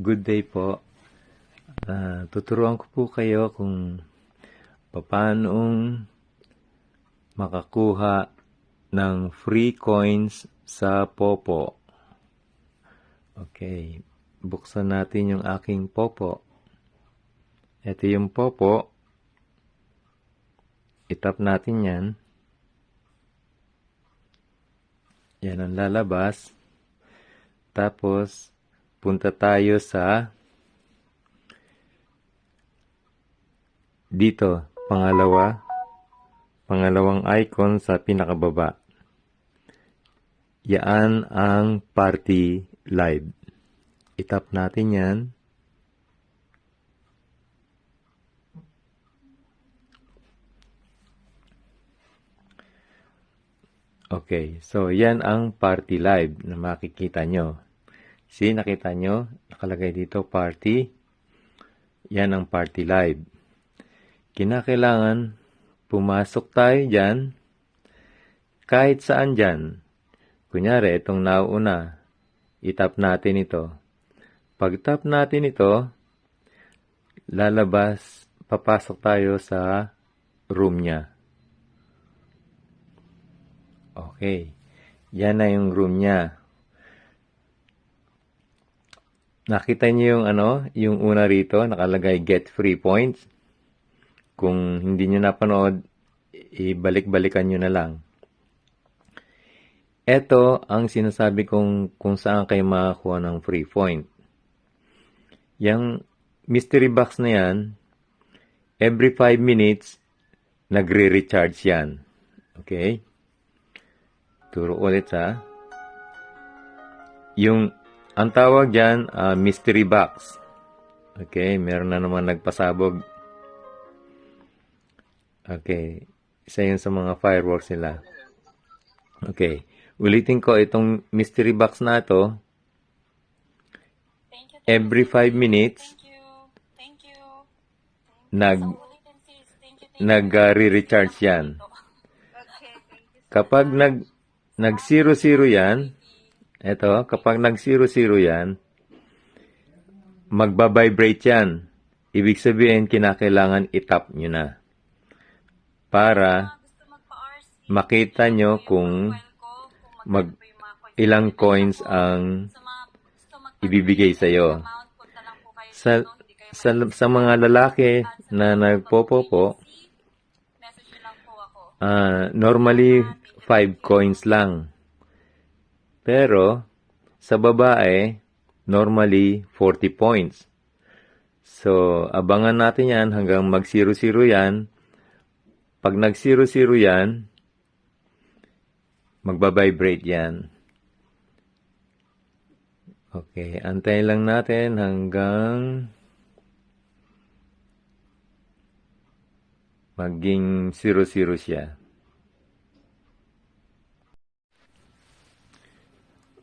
Good day po. Ah, tuturuan ko po kayo kung paanong makakuha ng free coins sa Popo. Okay, buksan natin yung aking Popo. Ito yung Popo. Itap natin yan. Yan ang lalabas. Tapos, punta tayo sa dito, pangalawa, pangalawang icon sa pinakababa. Yan ang party live. Itap natin yan. Okay, so yan ang party live na makikita nyo. See, nakita nyo, nakalagay dito party. Yan ang party live. Kinakailangan pumasok tayo dyan kahit saan dyan. Kunyari, itong nauna, itap natin ito. Pag tap natin ito, lalabas, papasok tayo sa room niya. Okay. Yan na yung room niya. Nakita niyo yung ano, yung una rito, nakalagay get free points. Kung hindi niyo napanood, ibalik-balikan niyo na lang. Ito ang sinasabi kong kung saan kayo makakuha ng free point. Yung mystery box na yan, every 5 minutes, nagre-recharge yan. Okay? Turo ulit ha. Yung, ang tawag dyan, ah, mystery box. Okay, meron na naman nagpasabog. Okay, isa yun sa mga fireworks nila. Okay, ulitin ko itong mystery box na ito. Every 5 minutes, nag, nag-re-recharge yan. Okay. Thank you. Kapag nag, nag 00 yan, eto, kapag nag 00 yan, magbabibrate yan. Ibig sabihin, kinakailangan itap nyo na. Para makita nyo kung mag, ilang coins ang ibibigay sa'yo. Sa, sa, sa mga lalaki na nagpopopo, ah, normally 5 coins lang. Pero, sa babae, normally 40 points. So, abangan natin yan hanggang mag 0-0 yan. Pag nag 0-0 yan, magbabibrate yan. Okay, antayin lang natin hanggang maging 0-0 siya.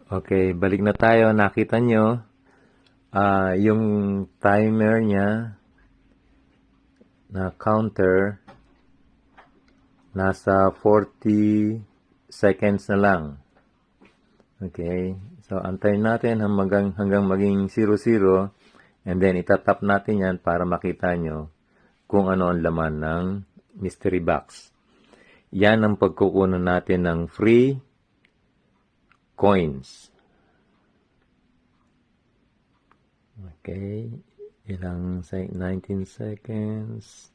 Okay, balik na tayo. Nakita nyo, ah yung timer niya na counter nasa 40 seconds na lang. Okay, so antayin natin hanggang, hanggang maging 00 and then itatap natin yan para makita nyo kung ano ang laman ng mystery box. Yan ang pagkukunan natin ng free coins. Okay, ilang sec 19 seconds,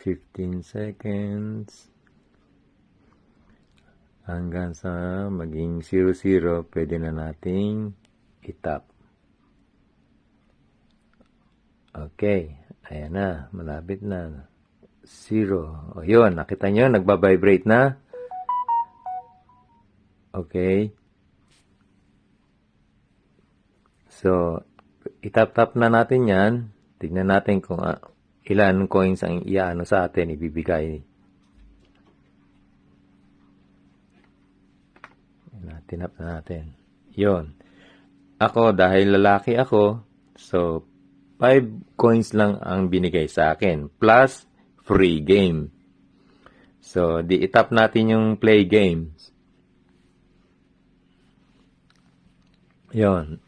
15 seconds, hanggang sa maging 00, pwede na nating itap. Okay, ayan na, malapit na. Zero. O yun, nakita nyo, nagbabibrate na. Okay. So, itap-tap na natin yan. Tignan natin kung ah, ilan coins ang iano sa atin, ibibigay. Ayan, Tinap na natin. Yon. Ako, dahil lalaki ako, so, 5 coins lang ang binigay sa akin. Plus, free game. So, di itap natin yung play games. Yon.